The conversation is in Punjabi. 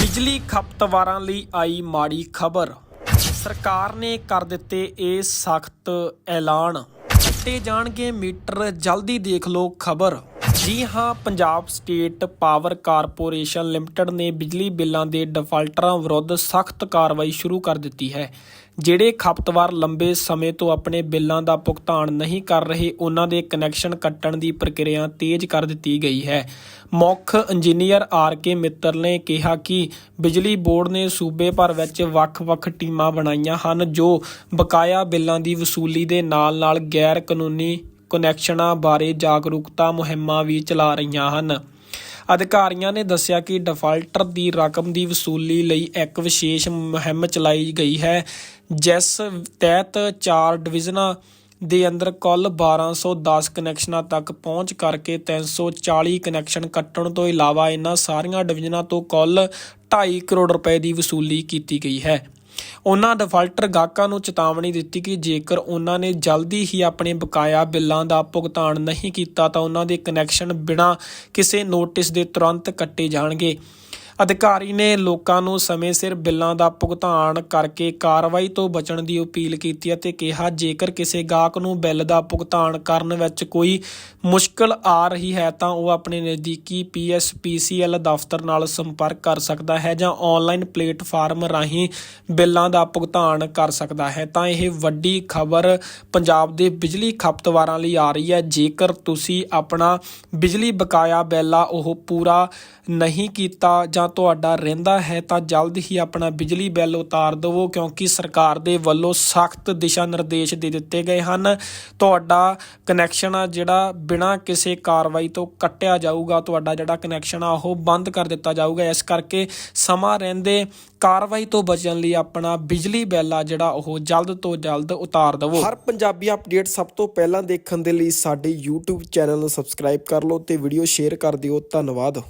ਬਿਜਲੀ ਖਪਤਵਾਰਾਂ ਲਈ ਆਈ ਮਾੜੀ ਖਬਰ। ਸਰਕਾਰ ਨੇ ਕਰ ਦਿੱਤੇ ਇਹ ਸਖਤ ਐਲਾਨ। ਕੱਟੇ ਜਾਣਗੇ ਮੀਟਰ, ਜਲਦੀ ਦੇਖ ਲਓ ਖਬਰ। ਜੀ ਹਾਂ, Punjab state power corporation limited ਨੇ ਬਿਜਲੀ ਬਿੱਲਾਂ ਦੇ ਡਿਫਾਲਟਰਾਂ ਵਿਰੁੱਧ ਸਖਤ ਕਾਰਵਾਈ ਸ਼ੁਰੂ ਕਰ ਦਿੱਤੀ ਹੈ। ਜਿਹੜੇ ਖਪਤਵਾਰ ਲੰਬੇ ਸਮੇਂ ਤੋਂ ਆਪਣੇ ਬਿੱਲਾਂ ਦਾ ਭੁਗਤਾਨ ਨਹੀਂ ਕਰ ਰਹੇ, ਉਹਨਾਂ ਦੇ ਕਨੈਕਸ਼ਨ ਕੱਟਣ ਦੀ ਪ੍ਰਕਿਰਿਆ ਤੇਜ਼ ਕਰ ਦਿੱਤੀ ਗਈ ਹੈ। ਮੁੱਖ ਇੰਜੀਨੀਅਰ ਆਰ ਕੇ ਮਿੱਤਲ ਨੇ ਕਿਹਾ ਕਿ ਬਿਜਲੀ ਬੋਰਡ ਨੇ ਸੂਬੇ ਭਰ ਵਿੱਚ ਵੱਖ-ਵੱਖ ਟੀਮਾਂ ਬਣਾਈਆਂ ਹਨ, ਜੋ ਬਕਾਇਆ ਬਿੱਲਾਂ ਦੀ ਵਸੂਲੀ ਦੇ ਨਾਲ-ਨਾਲ ਗੈਰ ਕਾਨੂੰਨੀ ਕੁਨੈਕਸ਼ਨਾਂ ਬਾਰੇ ਜਾਗਰੂਕਤਾ ਮੁਹਿੰਮਾਂ ਵੀ ਚਲਾ ਰਹੀਆਂ ਹਨ। ਅਧਿਕਾਰੀਆਂ ਨੇ ਦੱਸਿਆ ਕਿ ਡਿਫਾਲਟਰ ਦੀ ਰਕਮ ਦੀ ਵਸੂਲੀ ਲਈ ਇੱਕ ਵਿਸ਼ੇਸ਼ ਮੁਹਿੰਮ ਚਲਾਈ ਗਈ ਹੈ, ਜਿਸ ਤਹਿਤ ਚਾਰ ਡਿਵੀਜ਼ਨਾਂ ਦੇ ਅੰਦਰ ਕੁੱਲ 1210 ਕਨੈਕਸ਼ਨਾਂ ਤੱਕ ਪਹੁੰਚ ਕਰਕੇ 340 ਕਨੈਕਸ਼ਨ ਕੱਟਣ ਤੋਂ ਇਲਾਵਾ ਇਹਨਾਂ ਸਾਰੀਆਂ ਡਿਵੀਜ਼ਨਾਂ ਤੋਂ ਕੁੱਲ 2.5 ਕਰੋੜ ਰੁਪਏ ਦੀ ਵਸੂਲੀ ਕੀਤੀ ਗਈ ਹੈ। ਉਹਨਾਂ ਡਿਫਾਲਟਰ ਗਾਹਕਾਂ ਨੂੰ ਚੇਤਾਵਨੀ ਦਿੱਤੀ ਕਿ ਜੇਕਰ ਉਹਨਾਂ ਨੇ ਜਲਦੀ ਹੀ ਆਪਣੇ ਬਕਾਇਆ ਬਿੱਲਾਂ ਦਾ ਭੁਗਤਾਨ ਨਹੀਂ ਕੀਤਾ ਤਾਂ ਉਹਨਾਂ ਦੇ ਕਨੈਕਸ਼ਨ ਬਿਨਾਂ ਕਿਸੇ ਨੋਟਿਸ ਦੇ ਤੁਰੰਤ ਕੱਟੇ ਜਾਣਗੇ। ਅਧਿਕਾਰੀ ਨੇ ਲੋਕਾਂ ਨੂੰ ਸਮੇਂ ਸਿਰ ਬਿੱਲਾਂ ਦਾ ਭੁਗਤਾਨ ਕਰਕੇ ਕਾਰਵਾਈ ਤੋਂ ਬਚਣ ਦੀ ਅਪੀਲ ਕੀਤੀ ਅਤੇ ਕਿਹਾ, ਜੇਕਰ ਕਿਸੇ ਗਾਹਕ ਨੂੰ ਬਿੱਲ ਦਾ ਭੁਗਤਾਨ ਕਰਨ ਵਿੱਚ ਕੋਈ ਮੁਸ਼ਕਲ ਆ ਰਹੀ ਹੈ, ਤਾਂ ਉਹ ਆਪਣੇ ਨਜ਼ਦੀਕੀ ਪੀਐਸਪੀਸੀਐਲ ਦਫ਼ਤਰ ਨਾਲ ਸੰਪਰਕ ਕਰ ਸਕਦਾ ਹੈ ਜਾਂ ਆਨਲਾਈਨ ਪਲੇਟਫਾਰਮ ਰਾਹੀਂ ਬਿੱਲਾਂ ਦਾ ਭੁਗਤਾਨ ਕਰ ਸਕਦਾ ਹੈ। ਤਾਂ ਇਹ ਵੱਡੀ ਖਬਰ ਪੰਜਾਬ ਦੇ ਬਿਜਲੀ ਖਪਤਵਾਰਾਂ ਲਈ ਆ ਰਹੀ ਹੈ। ਜੇਕਰ ਤੁਸੀਂ ਆਪਣਾ ਬਿਜਲੀ ਬਕਾਇਆ ਬਿੱਲ ਆ ਉਹ ਪੂਰਾ ਨਹੀਂ ਕੀਤਾ ਜਾਂ ਤੁਹਾਡਾ ਰਹਿੰਦਾ ਹੈ ਤਾਂ ਜਲਦ ਹੀ ਆਪਣਾ ਬਿਜਲੀ ਬਿੱਲ ਉਤਾਰ ਦਿਵੋ, ਕਿਉਂਕਿ ਸਰਕਾਰ ਦੇ ਵੱਲੋਂ ਸਖਤ ਦਿਸ਼ਾ ਨਿਰਦੇਸ਼ ਦੇ ਦਿੱਤੇ ਗਏ ਹਨ। ਤੁਹਾਡਾ ਕਨੈਕਸ਼ਨ ਆ ਜਿਹੜਾ ਬਿਨਾਂ ਕਿਸੇ ਕਾਰਵਾਈ ਤੋਂ ਕੱਟਿਆ ਜਾਊਗਾ, ਤੁਹਾਡਾ ਜਿਹੜਾ ਕਨੈਕਸ਼ਨ ਆ ਉਹ ਬੰਦ ਕਰ ਦਿੱਤਾ ਜਾਊਗਾ। ਇਸ ਕਰਕੇ ਸਮਾਂ ਰਹਿੰਦੇ ਕਾਰਵਾਈ ਤੋਂ ਬਚਣ ਲਈ ਆਪਣਾ ਬਿਜਲੀ ਬਿੱਲ ਆ ਜਿਹੜਾ ਉਹ ਜਲਦ ਤੋਂ ਜਲਦ ਉਤਾਰ ਦਿਵੋ। ਹਰ ਪੰਜਾਬੀ ਅਪਡੇਟ ਸਭ ਤੋਂ ਪਹਿਲਾਂ ਦੇਖਣ ਦੇ ਲਈ ਸਾਡੇ YouTube ਚੈਨਲ ਨੂੰ ਸਬਸਕ੍ਰਾਈਬ ਕਰ ਲਓ ਤੇ ਵੀਡੀਓ ਸ਼ੇਅਰ ਕਰ ਦਿਓ। ਧੰਨਵਾਦ।